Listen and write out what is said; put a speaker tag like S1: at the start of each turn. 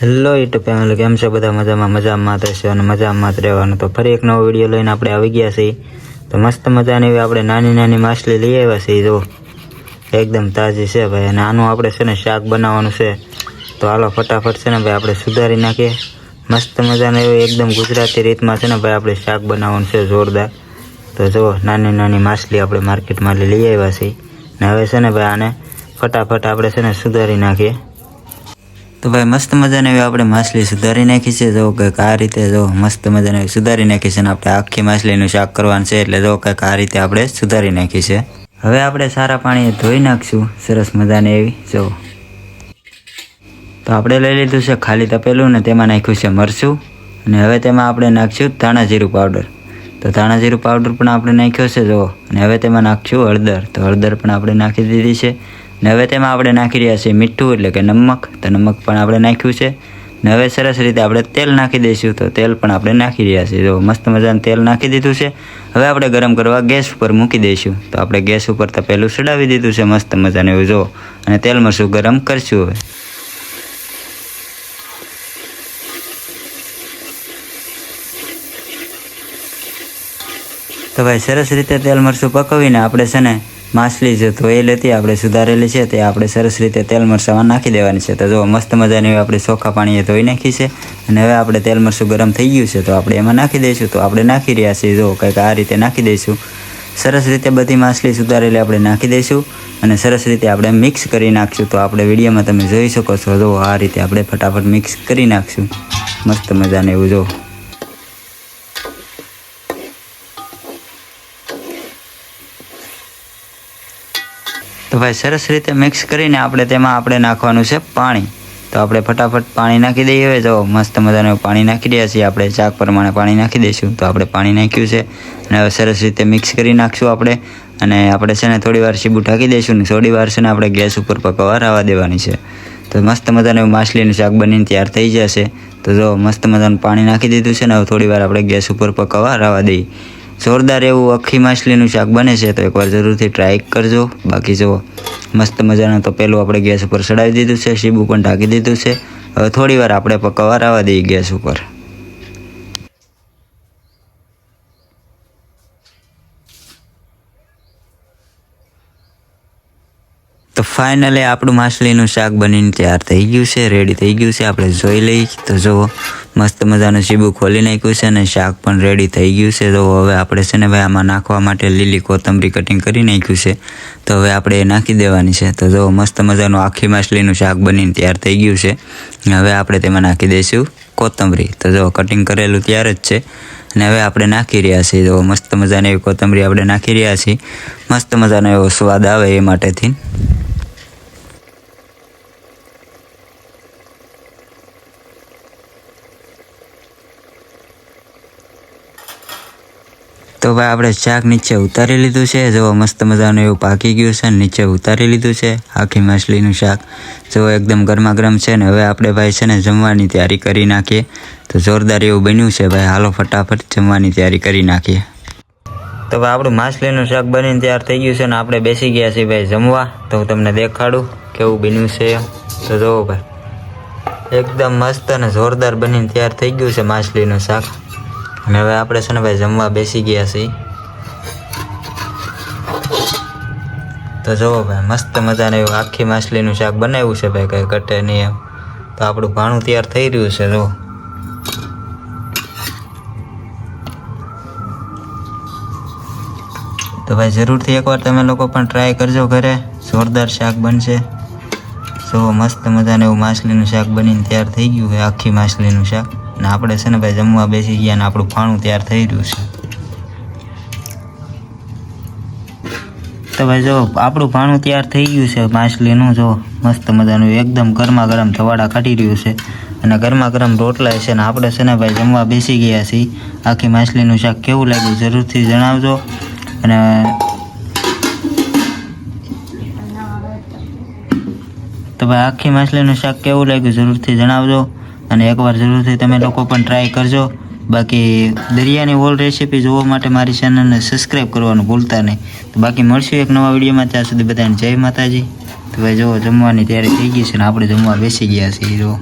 S1: Hello YouTube family કેમ છો બધા? મજામાં મજામાં થશે અને મજામાં જ રહેવાનું. તો ફરી એક નવો વીડિયો લઈને આપણે આવી ગયા છીએ. તો મસ્ત મજાની એવી આપણે નાની નાની માછલી લઈ આવ્યા છીએ જો એકદમ તાજી છે ભાઈ, અને આનું આપણે છે ને શાક બનાવવાનું છે. તો હાલો ફટાફટ છે ને ભાઈ આપણે સુધારી નાખીએ. મસ્ત મજાનું એવું એકદમ ગુજરાતી રીતમાં છે ને ભાઈ આપણે શાક બનાવવાનું છે, જોરદાર. તો જો નાની નાની માછલી આપણે માર્કેટમાં લઈ આવ્યા છીએ. ને હવે છે ને ભાઈ આને ફટાફટ આપણે છે ને સુધારી નાખીએ. તો ભાઈ મસ્ત મજાને આપણે માછલી સુધારી નાખી છે. જો કંઈક આ રીતે જો મસ્ત મજાને સુધારી નાખી છે અને આપણે આખી માછલીનું શાક કરવાનું છે એટલે જો કંઈક આ રીતે આપણે સુધારી નાખી છે. હવે આપણે સારા પાણીએ ધોઈ નાખશું. સરસ મજાને એવી, જો. તો આપણે લઈ લીધું છે ખાલી તપેલું ને તેમાં નાખ્યું છે મરચું. અને હવે તેમાં આપણે નાખશું ધાણા જીરું પાવડર. તો ધાણા જીરું પાવડર પણ આપણે નાખ્યો છે, જો. અને હવે તેમાં નાખશું હળદર. તો હળદર પણ આપણે નાખી દીધી છે. ને હવે તેમાં આપણે નાખી રહ્યા છીએ મીઠું એટલે કે નમક. તો નમક પણ આપણે નાખ્યું છે. ને હવે સરસ રીતે આપણે તેલ નાખી દઈશું. તો તેલ પણ આપણે નાખી રહ્યા છીએ. જો મસ્ત મજાનું તેલ નાખી દીધું છે. હવે આપણે ગરમ કરવા ગેસ ઉપર મૂકી દઈશું. તો આપણે ગેસ ઉપર તો પહેલું ચડાવી દીધું છે મસ્ત મજાનું એવું જો. અને તેલ મરચું ગરમ કરશું હવે. તો ભાઈ સરસ રીતે તેલ મરચું પકવીને આપણે છે ને માછલી જે ધોયેલી હતી આપણે સુધારેલી છે તે આપણે સરસ રીતે તેલ મરચામાં નાખી દેવાની છે. તો જો મસ્ત મજાની આપણે ચોખ્ખા પાણીએ ધોઈ નાખી છે અને હવે આપણે તેલ મરચું ગરમ થઈ ગયું છે તો આપણે એમાં નાખી દઈશું. તો આપણે નાખી રહ્યા છીએ. જો કંઈક આ રીતે નાખી દઈશું. સરસ રીતે બધી માછલી સુધારેલી આપણે નાખી દઈશું અને સરસ રીતે આપણે મિક્સ કરી નાખશું. તો આપણે વિડીયોમાં તમે જોઈ શકો છો. જો આ રીતે આપણે ફટાફટ મિક્સ કરી નાખશું. મસ્ત મજાને એવું જો. તો ભાઈ સરસ રીતે મિક્સ કરીને આપણે તેમાં આપણે નાખવાનું છે પાણી. તો આપણે ફટાફટ પાણી નાખી દઈએ. હવે જો મસ્ત મજાનું પાણી નાખી દઈએ છીએ. આપણે ચાક પ્રમાણે પાણી નાખી દઈશું. તો આપણે પાણી નાખ્યું છે. અને હવે સરસ રીતે મિક્સ કરી નાખશું આપણે. અને આપણે છે ને થોડી વાર શીબુ ઢાંકી દઈશું ને થોડી વાર છે ને આપણે ગેસ ઉપર પકવવા રાવા દેવાની છે. તો મસ્ત મજાનું માછલીનું શાક બનીને તૈયાર થઈ જશે. તો જો મસ્ત મજાનું પાણી નાખી દીધું છે ને હવે થોડી વાર આપણે ગેસ ઉપર પકવવા રાવા દઈએ. જોરદાર એવું આખી માછલીનું શાક બને છે, તો એકવાર જરૂરથી ટ્રાય કરજો. બાકી જો મસ્ત મજાનું તો પેલું આપણે ગેસ ઉપર ચડાવી દીધું છે સીબું પણ ઢાંકી દીધું છે. હવે થોડી વાર આપણે પકવવા આવવા દઈએ ગેસ ઉપર. તો ફાઇનલી આપણું માછલીનું શાક બનીને તૈયાર થઈ ગયું છે રેડી થઈ ગયું છે. આપણે જોઈ લઈ તો જુઓ, મસ્ત મજાનું સીબું ખોલી નાખ્યું છે અને શાક પણ રેડી થઈ ગયું છે. તો હવે આપણે છે ને ભાઈ આમાં નાખવા માટે લીલી કોથમરી કટિંગ કરી નાખ્યું છે. તો હવે આપણે એ નાખી દેવાની છે. તો જુઓ, મસ્ત મજાનું આખી માછલીનું શાક બનીને તૈયાર થઈ ગયું છે. હવે આપણે તેમાં નાખી દઈશું કોથમરી. તો જો કટિંગ કરેલું ત્યારે જ છે. અને હવે આપણે નાખી રહ્યા છીએ. તો મસ્ત મજાની એવી કોથમરી આપણે નાખી રહ્યા છીએ. મસ્ત મજાનો એવો સ્વાદ આવે એ માટેથી. તો ભાઈ, આપણે શાક નીચે ઉતારી લીધું છે. જો મસ્ત મજાનું એવું પાકી ગયું છે નીચે ઉતારી લીધું છે, આખી માછલીનું શાક. જો એકદમ ગરમા ગરમ છે ને હવે આપણે ભાઈ છે ને જમવાની તૈયારી કરી નાખીએ. તો જોરદાર એવું બન્યું છે ભાઈ. હાલો, ફટાફટ જમવાની તૈયારી કરી નાખીએ. તો ભાઈ, આપણું માછલીનું શાક બનીને તૈયાર થઈ ગયું છે ને આપણે બેસી ગયા છીએ ભાઈ જમવા. તો હું તમને દેખાડું કેવું બન્યું છે. તો જુઓ ભાઈ, એકદમ મસ્ત અને જોરદાર બનીને તૈયાર થઈ ગયું છે માછલીનું શાક. અને હવે આપણે છે ને ભાઈ જમવા બેસી ગયા છીએ. તો જુઓ ભાઈ, મસ્ત મજાને એવું આખી માછલીનું શાક બનાવ્યું છે ભાઈ, કંઈ કટે નહીં એમ. તો આપણું ભાણું તૈયાર થઈ રહ્યું છે, જુઓ. તો ભાઈ, જરૂરથી એકવાર તમે લોકો પણ ટ્રાય કરજો ઘરે. જોરદાર શાક બનશે. જો મસ્ત મજાને એવું માછલીનું શાક બનીને તૈયાર થઈ ગયું છે, આખી માછલીનું શાક. અને આપણે છે ને ભાઈ જમવા બેસી ગયા ને આપણું ફાણું તૈયાર થઈ રહ્યું છે. તો ભાઈ જો, આપણું ભાણું તૈયાર થઈ ગયું છે, માછલીનું જો મસ્ત મજાનું એકદમ ગરમા ગરમ થવાડા કાઢી રહ્યું છે. અને ગરમા ગરમ રોટલા છે ને આપણે છે ને ભાઈ જમવા બેસી ગયા છીએ. આખી માછલીનું શાક કેવું લાગ્યું જરૂરથી જણાવજો. અને તો ભાઈ આખી માછલીનું શાક કેવું લાગ્યું જરૂરથી જણાવજો. અને એકવાર જરૂરથી તમે લોકો પણ ટ્રાય કરજો. બાકી દરિયાની ઓલ રેસીપી જોવા માટે મારી ચેનલને સબસ્ક્રાઈબ કરવાનું ભૂલતા નહીં. તો બાકી મળશું એક નવા વિડીયોમાં ત્યાં સુધી બધાને જય માતાજી. તો ભાઈ જો જમવાની તૈયારી થઈ ગઈ છે ને આપણે જમવા બેસી ગયા છીએ જો